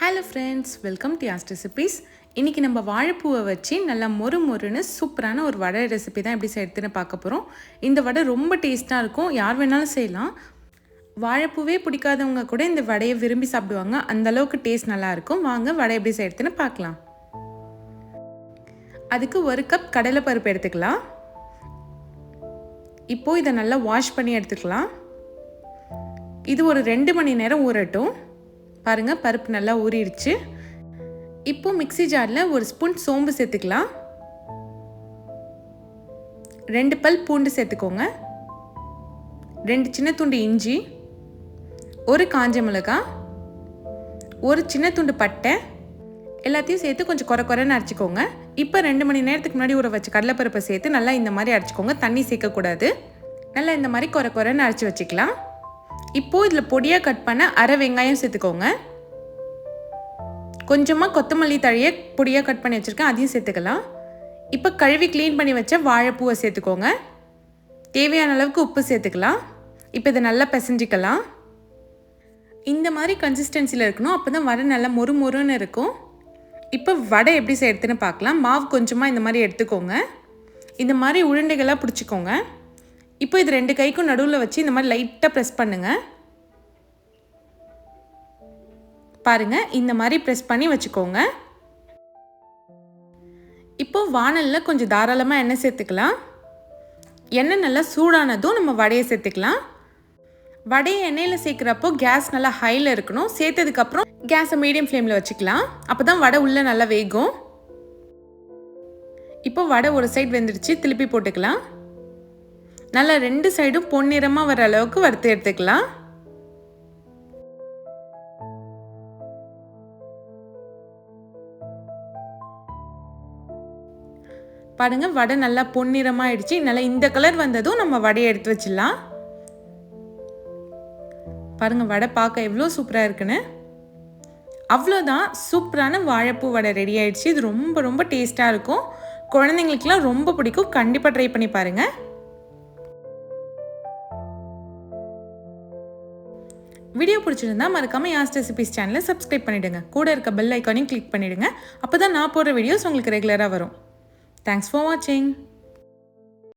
Hello friends welcome to Yas recipes இன்றைக்கி நம்ம வாழைப்பூவை வச்சு நல்லா மொறு மொறுன்னு சூப்பரான ஒரு வடை ரெசிபி தான் எப்படி செய்யறதுன்னு பார்க்க போகிறோம் இந்த வடை ரொம்ப டேஸ்ட்டாக இருக்கும். யார் வேணாலும் செய்யலாம். வாழைப்பூவே பிடிக்காதவங்க கூட இந்த வடையை விரும்பி சாப்பிடுவாங்க. அந்த அளவுக்கு டேஸ்ட் நல்லாயிருக்கும் வாங்க வடை எப்படி செய்யறதுன்னு பார்க்கலாம். அதுக்கு ஒரு கப் கடலைப்பருப்பு எடுத்துக்கலாம். இப்போது இதை நல்லா வாஷ் பண்ணி எடுத்துக்கலாம். இது ஒரு ரெண்டு மணி நேரம் ஊறட்டும். பாருங்கள் பருப்பு நல்லா ஊறிடுச்சு. இப்போ மிக்ஸி ஜாரில் ஒரு ஸ்பூன் சோம்பு சேர்த்துக்கலாம். ரெண்டு பல் பூண்டு சேர்த்துக்கோங்க. ரெண்டு சின்ன துண்டு இஞ்சி ஒரு காஞ்ச மிளகாய் ஒரு சின்ன துண்டு பட்டை எல்லாத்தையும் சேர்த்து கொஞ்சம் குறை குறைன்னு அரைச்சிக்கோங்க. இப்போ ரெண்டு மணி நேரத்துக்கு முன்னாடி ஊற வச்ச கடலைப்பருப்பை சேர்த்து நல்லா இந்த மாதிரி அரைச்சிக்கோங்க. தண்ணி சேர்க்கக்கூடாது. நல்லா இந்த மாதிரி குறை குறைன்னு அரைச்சி வச்சுக்கலாம். இப்போது இதில் பொடியாக கட் பண்ண அரை வெங்காயம் சேர்த்துக்கோங்க. கொஞ்சமாக கொத்தமல்லி தழையை பொடியாக கட் பண்ணி வச்சுருக்கேன் அதையும் சேர்த்துக்கலாம். இப்போ கழுவி க்ளீன் பண்ணி வச்ச வாழைப்பூவை சேர்த்துக்கோங்க. தேவையான அளவுக்கு உப்பு சேர்த்துக்கலாம். இப்போ இதை நல்லா பிசைஞ்சிக்கலாம். இந்த மாதிரி கன்சிஸ்டன்சியில் இருக்கணும் அப்போ தான் வடை நல்லா மொறு மொறுன்னு இருக்கும். இப்போ வடை எப்படி செய்யறதுன்னு பார்க்கலாம். மாவு கொஞ்சமாக இந்த மாதிரி எடுத்துக்கோங்க. இந்த மாதிரி உருண்டைகளாக பிடிச்சிக்கோங்க. இப்போ இது ரெண்டு கைக்கும் நடுவில் வச்சு இந்த மாதிரி லைட்டாக ப்ரெஸ் பண்ணுங்கள் பாருங்கள் இந்த மாதிரி ப்ரெஸ் பண்ணி வச்சுக்கோங்க. இப்போ வானலில் கொஞ்சம் தாராளமாக எண்ணெய் சேர்த்துக்கலாம். எண்ணெய் நல்லா சூடானதும் நம்ம வடையை சேர்த்துக்கலாம். வடையை எண்ணெயில் சேர்க்குறப்போ கேஸ் நல்லா ஹையில் இருக்கணும். சேர்த்ததுக்கப்புறம் கேஸை மீடியம் ஃப்ளேமில் வச்சுக்கலாம். அப்போ தான் வடை உள்ளே நல்லா வேகும். இப்போ வடை ஒரு சைடு வெந்துடுச்சு திருப்பி போட்டுக்கலாம். நல்லா ரெண்டு சைடும் பொன்னிறமாக வர அளவுக்கு வறுத்து எடுத்துக்கலாம். பாருங்க வடை நல்லா பொன்னிறமாயிடுச்சு நல்லா இந்த கலர் வந்ததும் நம்ம வடையை எடுத்து வச்சிடலாம். பாருங்க வடை பார்க்க எவ்வளோ சூப்பராக இருக்குன்னு. அவ்வளோதான் சூப்பரான வாழைப்பூ வடை ரெடி ஆயிடுச்சு. இது ரொம்ப ரொம்ப டேஸ்ட்டாக இருக்கும். குழந்தைங்களுக்குலாம் ரொம்ப பிடிக்கும். கண்டிப்பாக ட்ரை பண்ணி பாருங்கள் வீடியோ பிடிச்சிருந்தா மறக்காம யாஸ் ரெசிபிஸ் சேனலை சப்ஸ்கிரைப் பண்ணிடுங்க. கூட இருக்க பெல் ஐக்கானையும் கிளிக் பண்ணிடுங்க. அப்போ தான் நான் போடுற வீடியோஸ் உங்களுக்கு ரெகுலராக வரும். தேங்க்ஸ் ஃபார் வாட்சிங்